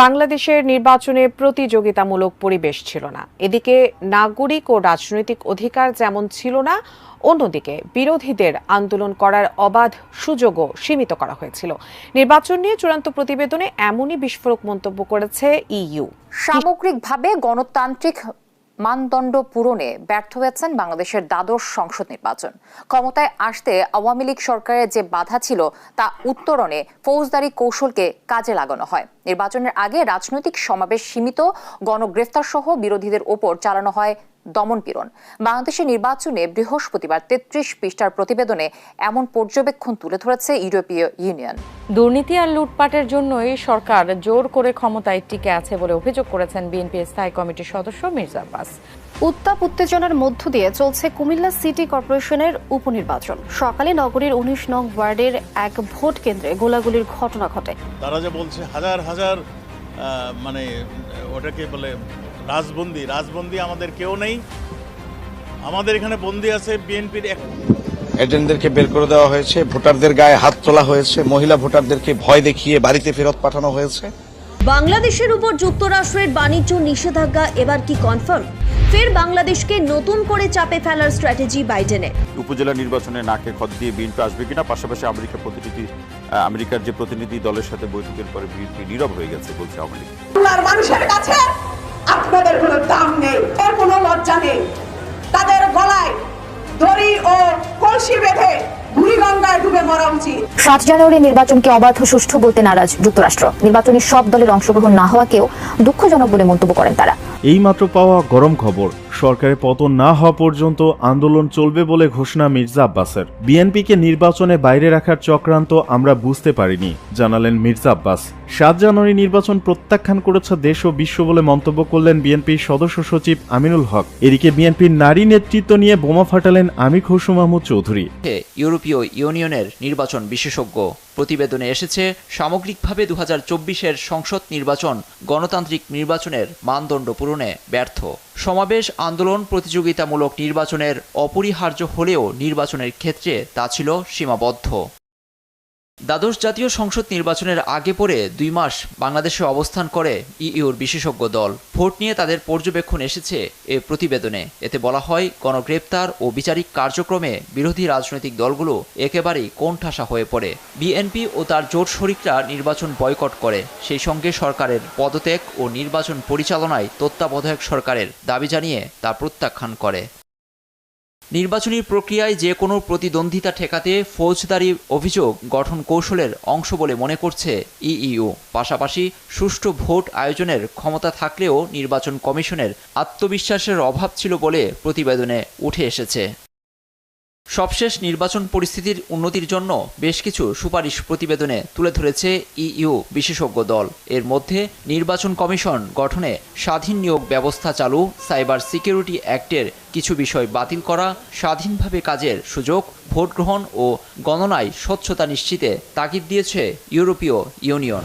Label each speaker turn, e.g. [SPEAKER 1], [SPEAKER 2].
[SPEAKER 1] বাংলাদেশের নির্বাচনে প্রতিযোগিতামূলক পরিবেশ ছিল না। এদিকে নাগরিক ও রাজনৈতিক অধিকার যেমন ছিল না, অন্যদিকে বিরোধীদের আন্দোলন করার অবাধ সুযোগও সীমিত করা হয়েছিল। নির্বাচন নিয়ে চূড়ান্ত প্রতিবেদনে এমনই বিস্ফোরক মন্তব্য করেছে ইইউ।
[SPEAKER 2] সামগ্রিকভাবে গণতান্ত্রিক মানদণ্ড পূরণে ব্যর্থ হয়েছেন বাংলাদেশের দ্বাদশ সংসদ নির্বাচন। ক্ষমতায় আসতে আওয়ামী লীগ সরকারের যে বাধা ছিল তা উত্তরণে ফৌজদারি কৌশলকে কাজে লাগানো হয়। নির্বাচনের আগে রাজনৈতিক সমাবেশ সীমিত গণগ্রেফতার সহ বিরোধীদের ওপর চালানো হয় দমনপীড়ন বাংলাদেশের নির্বাচনে বৃহস্পতিবার তেত্রিশ পৃষ্ঠার প্রতিবেদনে এমন পর্যবেক্ষণ তুলে ধরেছে ইউরোপীয় ইউনিয়ন।
[SPEAKER 3] দুর্নীতি আর লুটপাটের জন্যই সরকার জোর করে ক্ষমতায় টিকে আছে বলে অভিযোগ করেছেন বিএনপির স্থায়ী কমিটির সদস্য মির্জা আব্বাস।
[SPEAKER 4] উত্তাপ উত্তেজনার মধ্য দিয়ে চলছে কুমিল্লা সিটি কর্পোরেশনের উপনির্বাচন। সকালে নগরীর উনিশ নং ওয়ার্ডের এক ভোট কেন্দ্রে গোলাগুলির ঘটনা ঘটে।
[SPEAKER 5] তারা যে বলছে হাজার হাজার মানে ওটাকে বলে রাজবন্দি রাজবন্দি আমাদের কেউ নেই। আমাদের এখানে বন্দি আছে বিএনপির এক
[SPEAKER 6] এজেন্টদেরকে বের করে দেওয়া হয়েছে ভোটারদের গায়ে হাত তোলা হয়েছে মহিলা ভোটারদেরকে ভয় দেখিয়ে বাড়িতে ফেরত পাঠানো হয়েছে।
[SPEAKER 7] বাংলাদেশের উপর যুক্তরাষ্ট্রের বাণিজ্য নিষেধাজ্ঞা এবার কি কনফার্ম ফের বাংলাদেশকে নতুন করে চাপে ফেলার স্ট্র্যাটেজি বাইডেনের
[SPEAKER 8] উপজেলা নির্বাচনে নাকে খত দিয়ে বিএনপি আসবে কিনা পাশাপাশি আমেরিকা প্রতিনিধি আমেরিকার যে প্রতিনিধি দলের সাথে বৈঠকের পরে বিএনপি নীরব হয়ে গেছে বলছে আওয়ামী লীগ।
[SPEAKER 9] মানুষের কাছে আপনাদের কোনো দাম নেই এর কোনো লজ্জা নেই। তাদের গলায় দড়ি ও কলসি বেঁধে
[SPEAKER 10] সাত জানুয়ারি নির্বাচনকে অবাধ সুষ্ঠু বলতে নারাজ যুক্তরাষ্ট্র। নির্বাচনে সব দলের অংশগ্রহণ না হওয়াকেও দুঃখজনক বলে মন্তব্য করেন তারা।
[SPEAKER 11] এইমাত্র পাওয়া গরম খবর। সরকারের পতন না হওয়া পর্যন্ত আন্দোলন চলবে বলে ঘোষণা মির্জা আব্বাসের। বিএনপিকে নির্বাচনে বাইরে রাখার চক্রান্ত আমরা বুঝতে পারিনি, জানালেন মির্জা আব্বাস। সাত জানুয়ারি নির্বাচন প্রত্যাখ্যান করেছে দেশ ও বিশ্ব বলে মন্তব্য করলেন বিএনপির সদস্য সচিব আমিনুল হক। এদিকে বিএনপির নারী নেতৃত্ব নিয়ে বোমা ফাটালেন আমির খসরু মাহমুদ চৌধুরী।
[SPEAKER 12] ইউরোপীয় ইউনিয়নের নির্বাচন বিশেষজ্ঞ। প্রতিবেদনে এসেছে, সামগ্রিকভাবে দু হাজার সংসদ নির্বাচন গণতান্ত্রিক নির্বাচনের মানদণ্ড পূরণে ব্যর্থ। সমাবেশ আন্দোলন প্রতিযোগিতামূলক নির্বাচনের অপরিহার্য হলেও নির্বাচনের ক্ষেত্রে তা ছিল সীমাবদ্ধ। দ্বাদশ জাতীয় সংসদ নির্বাচনের আগে পরে দুই মাস বাংলাদেশে অবস্থান করে ইইউর বিশেষজ্ঞ দল। ভোট নিয়ে তাদের পর্যবেক্ষণ এসেছে এ প্রতিবেদনে। এতে বলা হয়, গণগ্রেপ্তার ও বিচারিক কার্যক্রমে বিরোধী রাজনৈতিক দলগুলো একেবারেই কোণঠাসা হয়ে পড়ে। বিএনপি ও তার জোট শরিকরা নির্বাচন বয়কট করে। সেই সঙ্গে সরকারের পদত্যাগ ও নির্বাচন পরিচালনায় তত্ত্বাবধায়ক সরকারের দাবি জানিয়ে তা প্রত্যাখ্যান করে। নির্বাচনী প্রক্রিয়ায় যে কোনো প্রতিদ্বন্দ্বিতা ঠেকাতে ফৌজদারি অভিযোগ গঠন কৌশলের অংশ বলে মনে করছে ইইউ। পাশাপাশি সুষ্ঠু ভোট আয়োজনের ক্ষমতা থাকলেও নির্বাচন কমিশনের আত্মবিশ্বাসের অভাব ছিল বলে প্রতিবেদনে উঠে এসেছে। সবশেষ নির্বাচন পরিস্থিতির উন্নতির জন্য বেশ কিছু সুপারিশ প্রতিবেদনে তুলে ধরেছে ইইউ বিশেষজ্ঞ দল। এর মধ্যে নির্বাচন কমিশন গঠনে স্বাধীন নিয়োগ ব্যবস্থা চালু, সাইবার সিকিউরিটি অ্যাক্টের কিছু বিষয় বাতিল করা, স্বাধীনভাবে কাজের সুযোগ, ভোট গ্রহণ ও গণনায় স্বচ্ছতা নিশ্চিতে তাগিদ দিয়েছে ইউরোপীয় ইউনিয়ন।